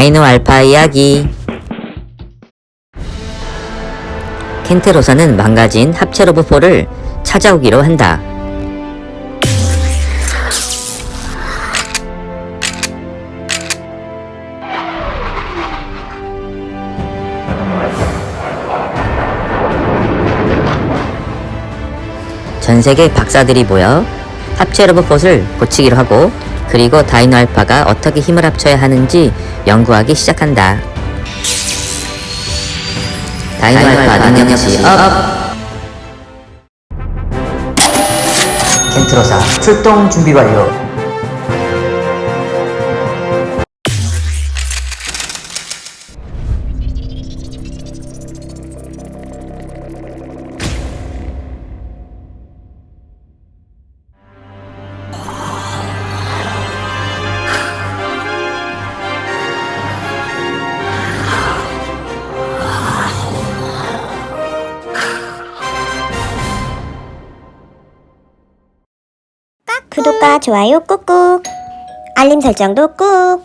다이노 알파 이야기 켄테로사는 망가진 합체 로봇 4를 찾아오기로 한다. 전 세계 박사들이 모여 합체 로봇 4를 고치기로 하고 그리고 다이노 알파가 어떻게 힘을 합쳐야 하는지 연구하기 시작한다. 다이노 알파 능력치 업! 켄트로사 출동 준비 완료. 좋아요 꾹꾹 알림 설정도 꾹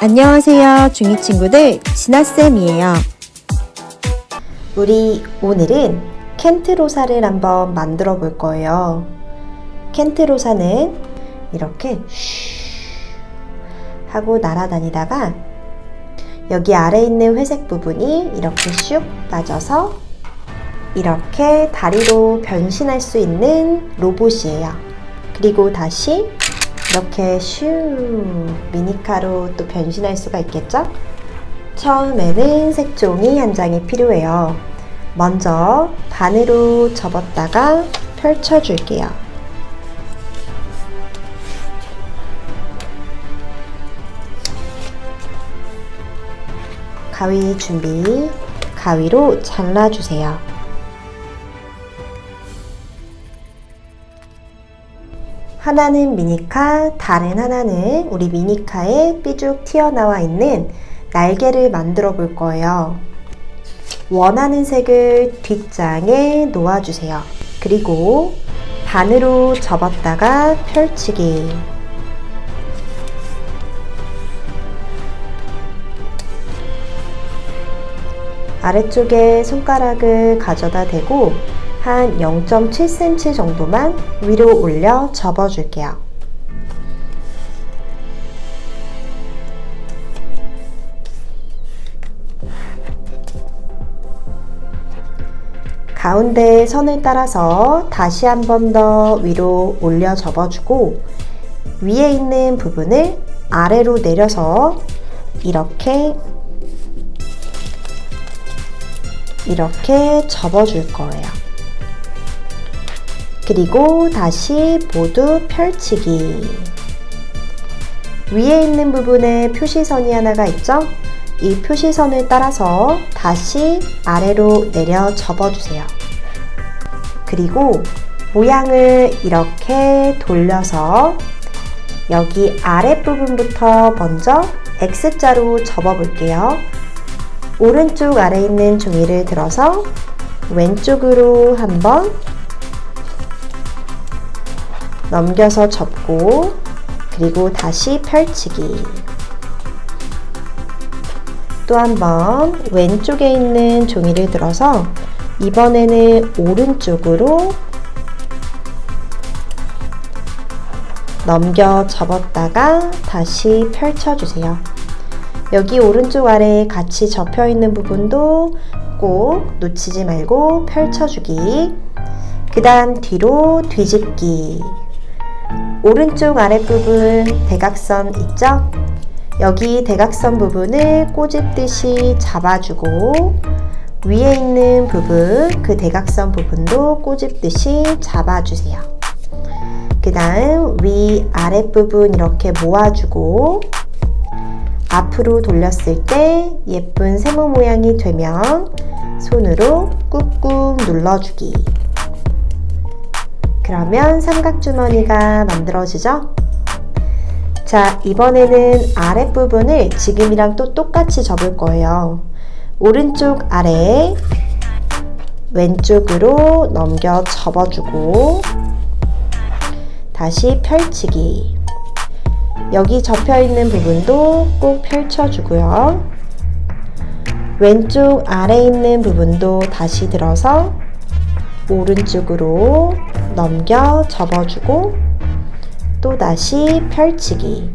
안녕하세요, 중2 친구들. 진아쌤이에요. 우리 오늘은 켄트로사를 한번 만들어 볼 거예요. 켄트로사는 이렇게 슈 하고 날아다니다가 여기 아래 있는 회색 부분이 이렇게 슉 빠져서 이렇게 다리로 변신할 수 있는 로봇이에요. 그리고 다시 이렇게 슈 미니카로 또 변신할 수가 있겠죠? 처음에는 색종이 한 장이 필요해요. 먼저 반으로 접었다가 펼쳐줄게요. 가위 준비. 가위로 잘라주세요. 하나는 미니카, 다른 하나는 우리 미니카에 삐죽 튀어나와 있는 날개를 만들어 볼 거예요. 원하는 색을 뒷장에 놓아주세요. 그리고 반으로 접었다가 펼치기. 아래쪽에 손가락을 가져다 대고 한 0.7cm 정도만 위로 올려 접어줄게요. 가운데 선을 따라서 다시 한 번 더 위로 올려 접어주고 위에 있는 부분을 아래로 내려서 이렇게 이렇게 접어줄 거예요. 그리고 다시 모두 펼치기. 위에 있는 부분에 표시선이 하나가 있죠? 이 표시선을 따라서 다시 아래로 내려 접어주세요. 그리고 모양을 이렇게 돌려서 여기 아랫부분부터 먼저 X자로 접어볼게요. 오른쪽 아래 있는 종이를 들어서 왼쪽으로 한번 넘겨서 접고 그리고 다시 펼치기 또 한 번 왼쪽에 있는 종이를 들어서 이번에는 오른쪽으로 넘겨 접었다가 다시 펼쳐주세요. 여기 오른쪽 아래에 같이 접혀 있는 부분도 꼭 놓치지 말고 펼쳐주기. 그 다음 뒤로 뒤집기. 오른쪽 아랫부분 대각선 있죠? 여기 대각선 부분을 꼬집듯이 잡아주고 위에 있는 부분, 그 대각선 부분도 꼬집듯이 잡아주세요. 그 다음 위 아랫부분 이렇게 모아주고 앞으로 돌렸을 때 예쁜 세모 모양이 되면 손으로 꾹꾹 눌러주기. 그러면 삼각주머니가 만들어지죠? 자, 이번에는 아랫부분을 지금이랑 또 똑같이 접을 거예요. 오른쪽 아래 왼쪽으로 넘겨 접어주고 다시 펼치기. 여기 접혀 있는 부분도 꼭 펼쳐주고요. 왼쪽 아래 있는 부분도 다시 들어서 오른쪽으로 넘겨 접어주고 또 다시 펼치기.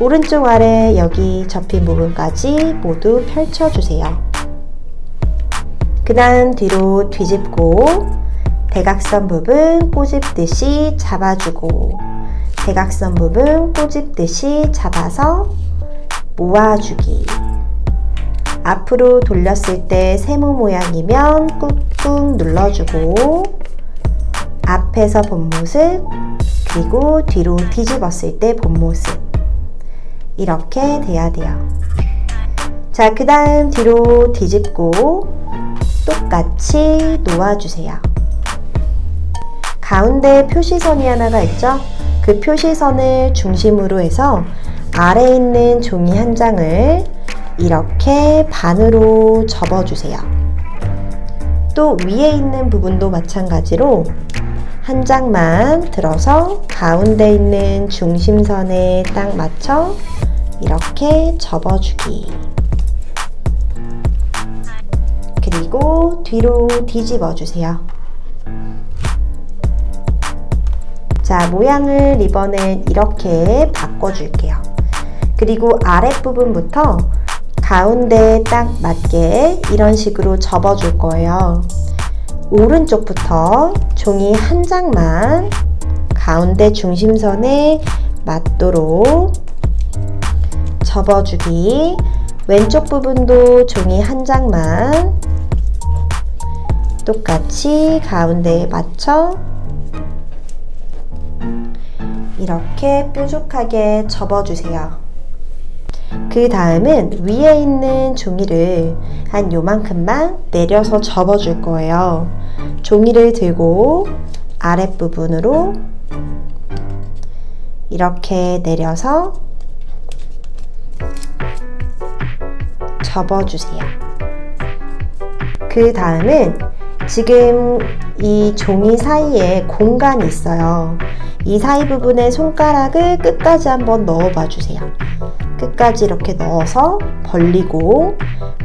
오른쪽 아래 여기 접힌 부분까지 모두 펼쳐주세요. 그 다음 뒤로 뒤집고 대각선 부분 꼬집듯이 잡아주고 대각선 부분 꼬집듯이 잡아서 모아주기. 앞으로 돌렸을 때 세모 모양이면 꾹꾹 눌러주고 앞에서 본 모습 그리고 뒤로 뒤집었을 때 본 모습 이렇게 돼야 돼요. 자, 그 다음 뒤로 뒤집고 똑같이 놓아주세요. 가운데 표시선이 하나가 있죠? 그 표시선을 중심으로 해서 아래에 있는 종이 한 장을 이렇게 반으로 접어주세요. 또 위에 있는 부분도 마찬가지로 한 장만 들어서 가운데 있는 중심선에 딱 맞춰 이렇게 접어주기. 그리고 뒤로 뒤집어 주세요. 자, 모양을 이번엔 이렇게 바꿔줄게요. 그리고 아랫부분부터 가운데에 딱 맞게 이런 식으로 접어줄 거예요. 오른쪽부터 종이 한 장만 가운데 중심선에 맞도록 접어주기. 왼쪽 부분도 종이 한 장만 똑같이 가운데에 맞춰 이렇게 뾰족하게 접어주세요. 그 다음은 위에 있는 종이를 한 요만큼만 내려서 접어줄 거예요. 종이를 들고 아랫부분으로 이렇게 내려서 접어주세요. 그 다음은 지금 이 종이 사이에 공간이 있어요. 이 사이 부분에 손가락을 끝까지 한번 넣어봐 주세요. 끝까지 이렇게 넣어서 벌리고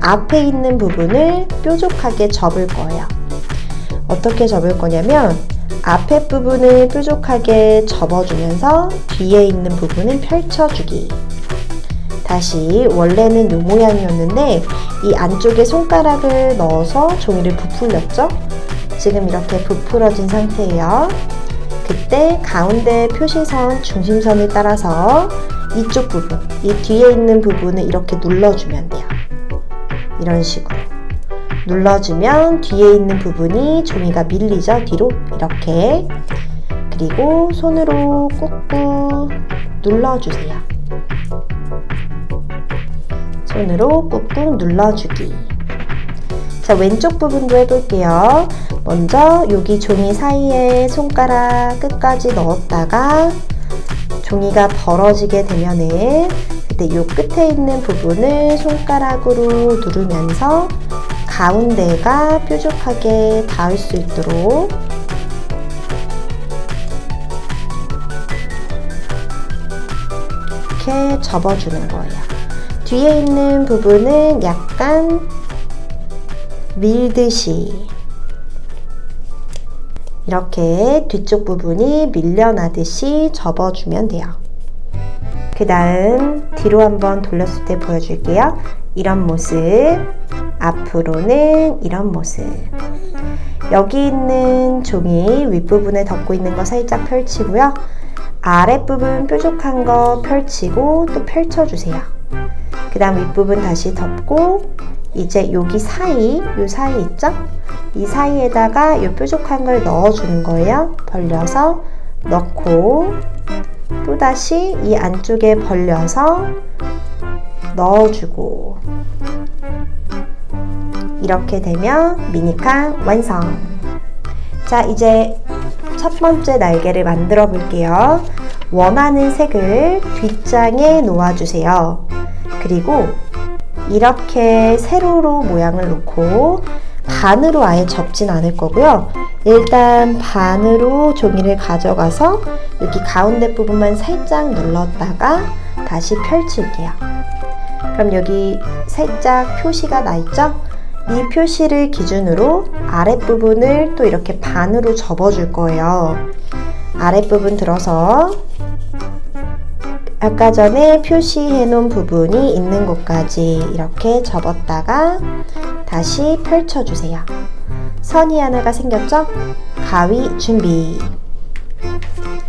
앞에 있는 부분을 뾰족하게 접을 거예요. 어떻게 접을 거냐면 앞에 부분을 뾰족하게 접어주면서 뒤에 있는 부분은 펼쳐주기. 다시 원래는 이 모양이었는데 이 안쪽에 손가락을 넣어서 종이를 부풀렸죠? 지금 이렇게 부풀어진 상태예요. 그때 가운데 표시선 중심선을 따라서 이쪽 부분, 이 뒤에 있는 부분을 이렇게 눌러주면 돼요. 이런 식으로. 눌러주면 뒤에 있는 부분이 종이가 밀리죠? 뒤로 이렇게. 그리고 손으로 꾹꾹 눌러주세요. 손으로 꾹꾹 눌러주기. 자, 왼쪽 부분도 해볼게요. 먼저 여기 종이 사이에 손가락 끝까지 넣었다가 종이가 벌어지게 되면은 그때 요 끝에 있는 부분을 손가락으로 누르면서 가운데가 뾰족하게 닿을 수 있도록 이렇게 접어주는 거예요. 뒤에 있는 부분은 약간 밀듯이 이렇게 뒤쪽 부분이 밀려나듯이 접어주면 돼요. 그 다음 뒤로 한번 돌렸을 때 보여줄게요. 이런 모습, 앞으로는 이런 모습. 여기 있는 종이 윗부분에 덮고 있는 거 살짝 펼치고요. 아랫부분 뾰족한 거 펼치고 또 펼쳐주세요. 그 다음 윗부분 다시 덮고 이제 여기 사이, 요 사이 있죠? 이 사이에다가 이 뾰족한 걸 넣어주는 거예요. 벌려서 넣고 또다시 이 안쪽에 벌려서 넣어주고 이렇게 되면 미니카 완성! 자, 이제 첫 번째 날개를 만들어 볼게요. 원하는 색을 뒷장에 놓아주세요. 그리고 이렇게 세로로 모양을 놓고 반으로 아예 접진 않을 거고요. 일단 반으로 종이를 가져가서 여기 가운데 부분만 살짝 눌렀다가 다시 펼칠게요. 그럼 여기 살짝 표시가 나 있죠? 이 표시를 기준으로 아랫부분을 또 이렇게 반으로 접어줄 거예요. 아랫부분 들어서 아까 전에 표시해 놓은 부분이 있는 곳까지 이렇게 접었다가 다시 펼쳐주세요. 선이 하나가 생겼죠? 가위 준비.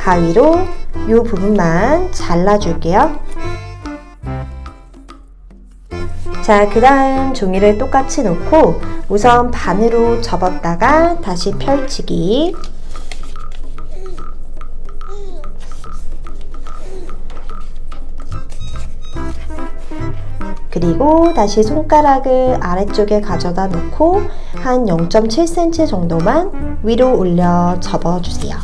가위로 이 부분만 잘라줄게요. 자, 그 다음 종이를 똑같이 놓고 우선 반으로 접었다가 다시 펼치기. 그리고 다시 손가락을 아래쪽에 가져다 놓고 한 0.7cm 정도만 위로 올려 접어주세요.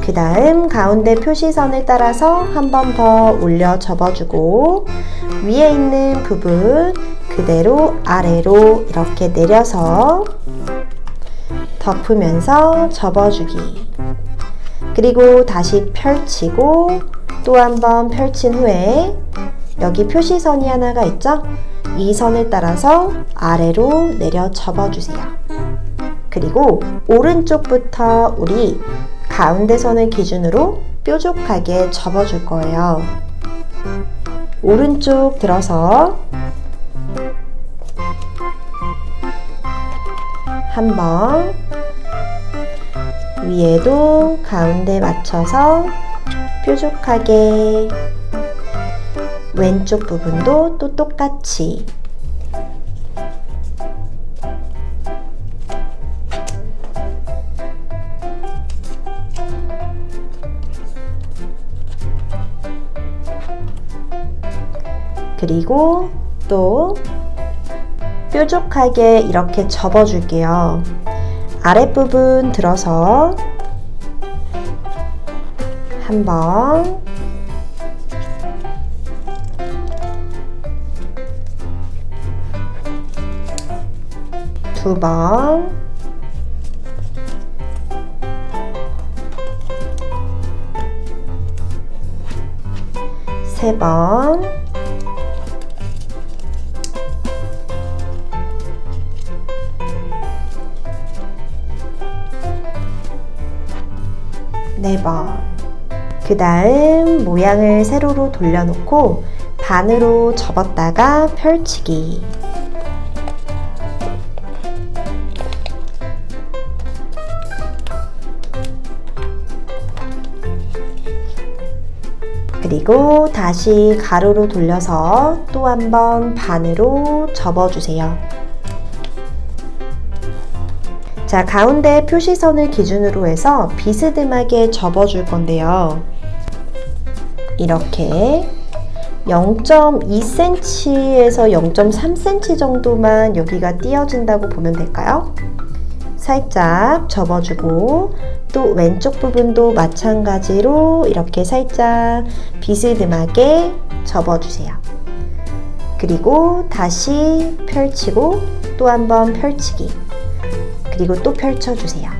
그 다음 가운데 표시선을 따라서 한 번 더 올려 접어주고 위에 있는 부분 그대로 아래로 이렇게 내려서 덮으면서 접어주기. 그리고 다시 펼치고 또 한 번 펼친 후에 여기 표시선이 하나가 있죠? 이 선을 따라서 아래로 내려 접어주세요. 그리고 오른쪽부터 우리 가운데 선을 기준으로 뾰족하게 접어줄 거예요. 오른쪽 들어서 한번 위에도 가운데 맞춰서 뾰족하게 왼쪽 부분도 또 똑같이 그리고 또 뾰족하게 이렇게 접어줄게요. 아랫부분 들어서 한번 두 번, 세 번, 네 번. 그 다음 모양을 세로로 돌려놓고 반으로 접었다가 펼치기. 그리고 다시 가로로 돌려서 또 한 번 반으로 접어주세요. 자, 가운데 표시선을 기준으로 해서 비스듬하게 접어줄 건데요. 이렇게 0.2cm에서 0.3cm 정도만 여기가 띄어진다고 보면 될까요? 살짝 접어주고 또 왼쪽 부분도 마찬가지로 이렇게 살짝 비스듬하게 접어주세요. 그리고 다시 펼치고 또 한번 펼치기. 그리고 또 펼쳐주세요.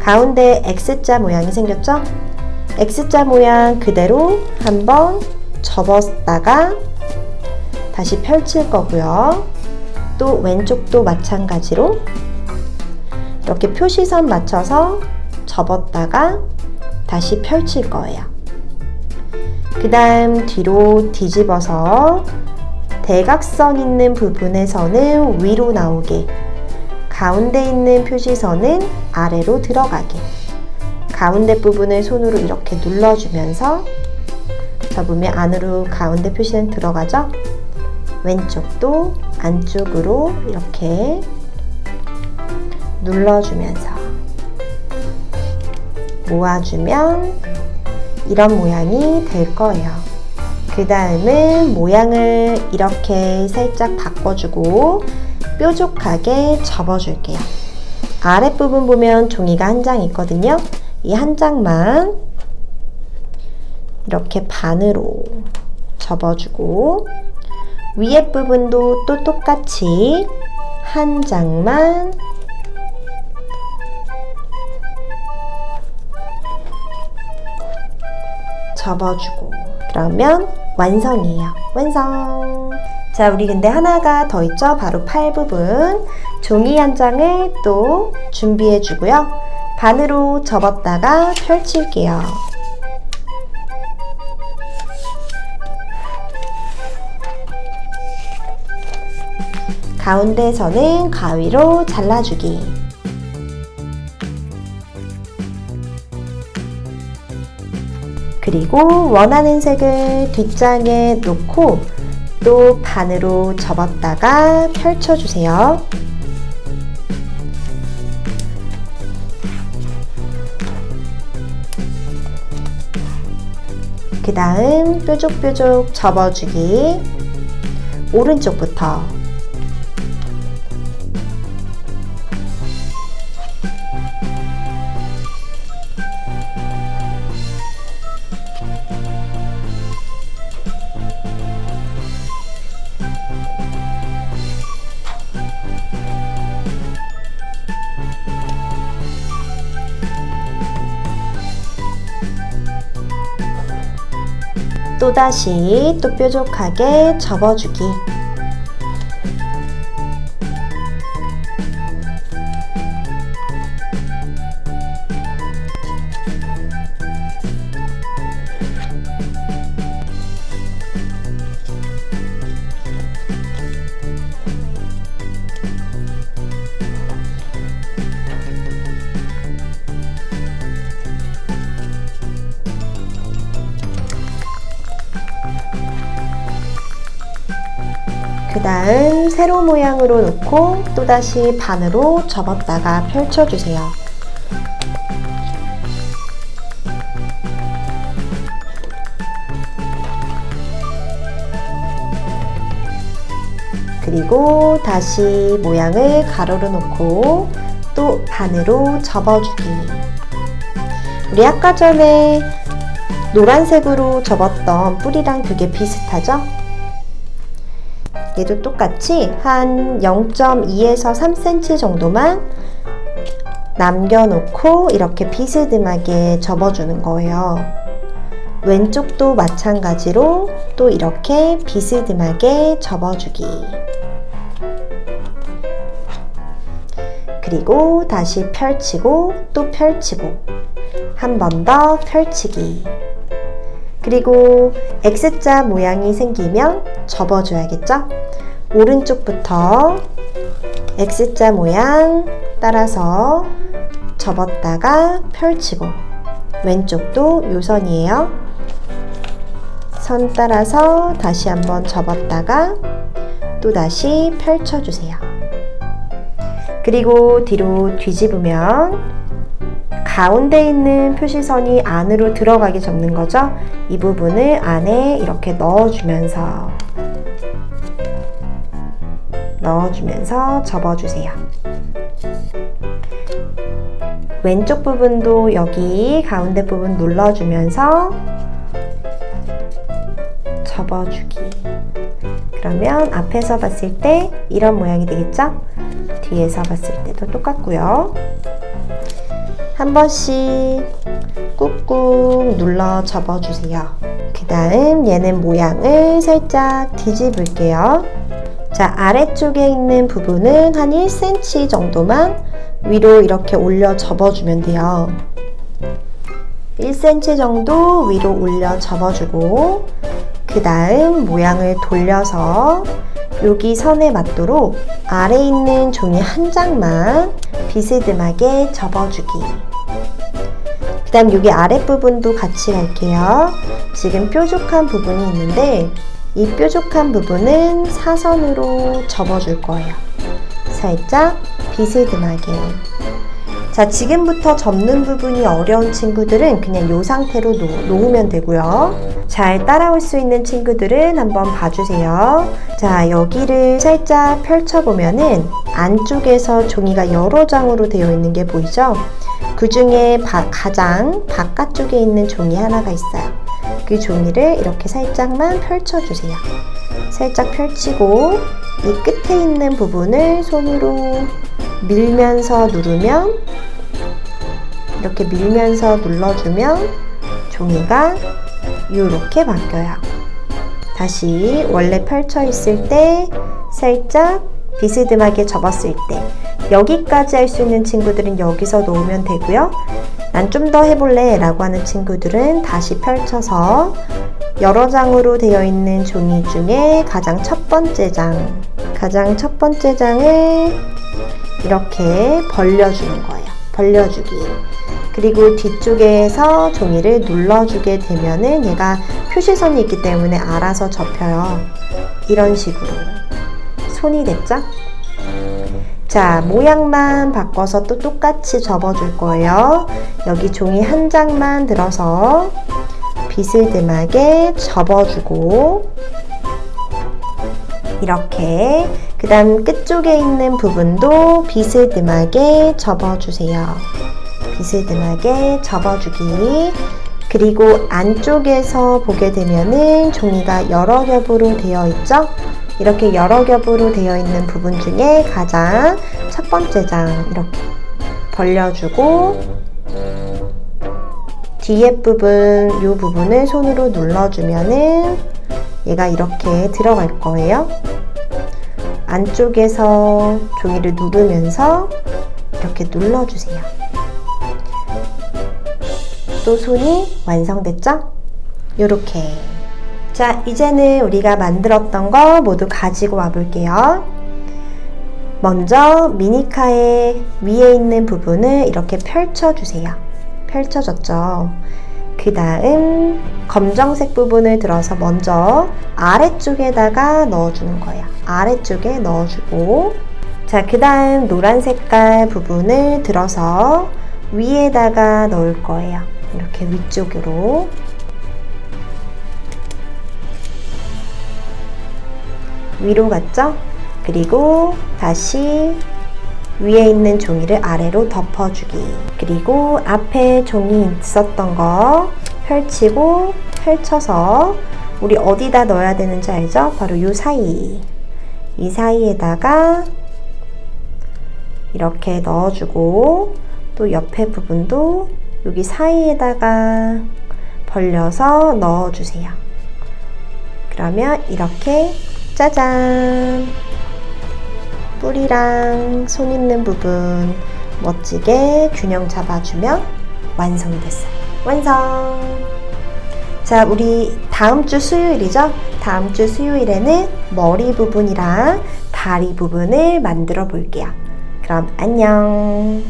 가운데 X자 모양이 생겼죠? X자 모양 그대로 한번 접었다가 다시 펼칠 거고요. 또 왼쪽도 마찬가지로 이렇게 표시선 맞춰서 접었다가 다시 펼칠 거예요. 그 다음 뒤로 뒤집어서 대각선 있는 부분에서는 위로 나오게 가운데 있는 표시선은 아래로 들어가게 가운데 부분을 손으로 이렇게 눌러주면서 접으면 안으로 가운데 표시는 들어가죠? 왼쪽도 안쪽으로 이렇게 눌러주면서 모아주면 이런 모양이 될 거예요. 그 다음은 모양을 이렇게 살짝 바꿔주고 뾰족하게 접어줄게요. 아랫부분 보면 종이가 한 장 있거든요. 이 한 장만 이렇게 반으로 접어주고 위에 부분도 또 똑같이 한 장만 접어주고 그러면 완성이에요. 완성. 자, 우리 근데 하나가 더 있죠? 바로 팔 부분. 종이 한 장을 또 준비해 주고요. 반으로 접었다가 펼칠게요. 가운데서는 가위로 잘라주기. 그리고 원하는 색을 뒷장에 놓고 또 반으로 접었다가 펼쳐주세요. 그 다음 뾰족뾰족 접어주기. 오른쪽부터 또다시 또 뾰족하게 접어주기. 세로 모양으로 놓고 또다시 반으로 접었다가 펼쳐주세요. 그리고 다시 모양을 가로로 놓고 또 반으로 접어주기. 우리 아까 전에 노란색으로 접었던 뿌리랑 되게 비슷하죠? 얘도 똑같이 한 0.2에서 3cm 정도만 남겨놓고 이렇게 비스듬하게 접어주는 거예요. 왼쪽도 마찬가지로 또 이렇게 비스듬하게 접어주기. 그리고 다시 펼치고 또 펼치고 한 번 더 펼치기. 그리고 X자 모양이 생기면 접어줘야겠죠? 오른쪽부터 X자 모양 따라서 접었다가 펼치고 왼쪽도 요선이에요. 선 따라서 다시 한번 접었다가 또 다시 펼쳐주세요. 그리고 뒤로 뒤집으면 가운데 있는 표시선이 안으로 들어가게 접는 거죠. 이 부분을 안에 이렇게 넣어주면서 넣어주면서 접어주세요. 왼쪽 부분도 여기 가운데 부분 눌러주면서 접어주기. 그러면 앞에서 봤을 때 이런 모양이 되겠죠? 뒤에서 봤을 때도 똑같고요. 한 번씩 꾹꾹 눌러 접어주세요. 그 다음 얘는 모양을 살짝 뒤집을게요. 자, 아래쪽에 있는 부분은 한 1cm 정도만 위로 이렇게 올려 접어주면 돼요. 1cm 정도 위로 올려 접어주고, 그 다음 모양을 돌려서 여기 선에 맞도록 아래 있는 종이 한 장만 비스듬하게 접어주기. 그 다음 여기 아랫부분도 같이 갈게요. 지금 뾰족한 부분이 있는데 이 뾰족한 부분은 사선으로 접어줄 거예요. 살짝 비스듬하게. 자, 지금부터 접는 부분이 어려운 친구들은 그냥 이 상태로 놓, 놓으면 되고요. 잘 따라올 수 있는 친구들은 한번 봐주세요. 자, 여기를 살짝 펼쳐보면은 안쪽에서 종이가 여러 장으로 되어 있는 게 보이죠? 그 중에 가장 바깥쪽에 있는 종이 하나가 있어요. 그 종이를 이렇게 살짝만 펼쳐주세요. 살짝 펼치고 이 끝에 있는 부분을 손으로 밀면서 누르면 이렇게 밀면서 눌러주면 종이가 이렇게 바뀌어요. 다시 원래 펼쳐 있을 때 살짝 비스듬하게 접었을 때 여기까지 할 수 있는 친구들은 여기서 놓으면 되고요. 난 좀 더 해볼래 라고 하는 친구들은 다시 펼쳐서 여러 장으로 되어 있는 종이 중에 가장 첫 번째 장, 가장 첫 번째 장을 이렇게 벌려주는 거예요. 벌려주기. 그리고 뒤쪽에서 종이를 눌러주게 되면은 얘가 표시선이 있기 때문에 알아서 접혀요. 이런 식으로. 손이 됐죠? 자, 모양만 바꿔서 또 똑같이 접어줄 거예요. 여기 종이 한 장만 들어서 비스듬하게 접어주고 이렇게 그 다음 끝쪽에 있는 부분도 비스듬하게 접어주세요. 비스듬하게 접어주기 그리고 안쪽에서 보게 되면은 종이가 여러 겹으로 되어 있죠? 이렇게 여러 겹으로 되어 있는 부분 중에 가장 첫 번째 장 이렇게 벌려주고 뒤에 부분 이 부분을 손으로 눌러주면은 얘가 이렇게 들어갈 거예요. 안쪽에서 종이를 누르면서 이렇게 눌러주세요. 또 손이 완성됐죠? 요렇게. 자, 이제는 우리가 만들었던 거 모두 가지고 와 볼게요. 먼저 미니카의 위에 있는 부분을 이렇게 펼쳐주세요. 펼쳐졌죠? 그 다음 검정색 부분을 들어서 먼저 아래쪽에다가 넣어주는 거예요. 아래쪽에 넣어주고 자, 그 다음 노란 색깔 부분을 들어서 위에다가 넣을 거예요. 이렇게 위쪽으로 위로 갔죠? 그리고 다시 위에 있는 종이를 아래로 덮어주기. 그리고 앞에 종이 있었던 거 펼치고 펼쳐서 우리 어디다 넣어야 되는지 알죠? 바로 이 사이. 이 사이에다가 이렇게 넣어주고 또 옆에 부분도 여기 사이에다가 벌려서 넣어주세요. 그러면 이렇게 짜잔! 뿌리랑 손 있는 부분 멋지게 균형 잡아주면 완성이 됐어요. 완성! 자, 우리 다음 주 수요일이죠? 다음 주 수요일에는 머리 부분이랑 다리 부분을 만들어 볼게요. 그럼 안녕!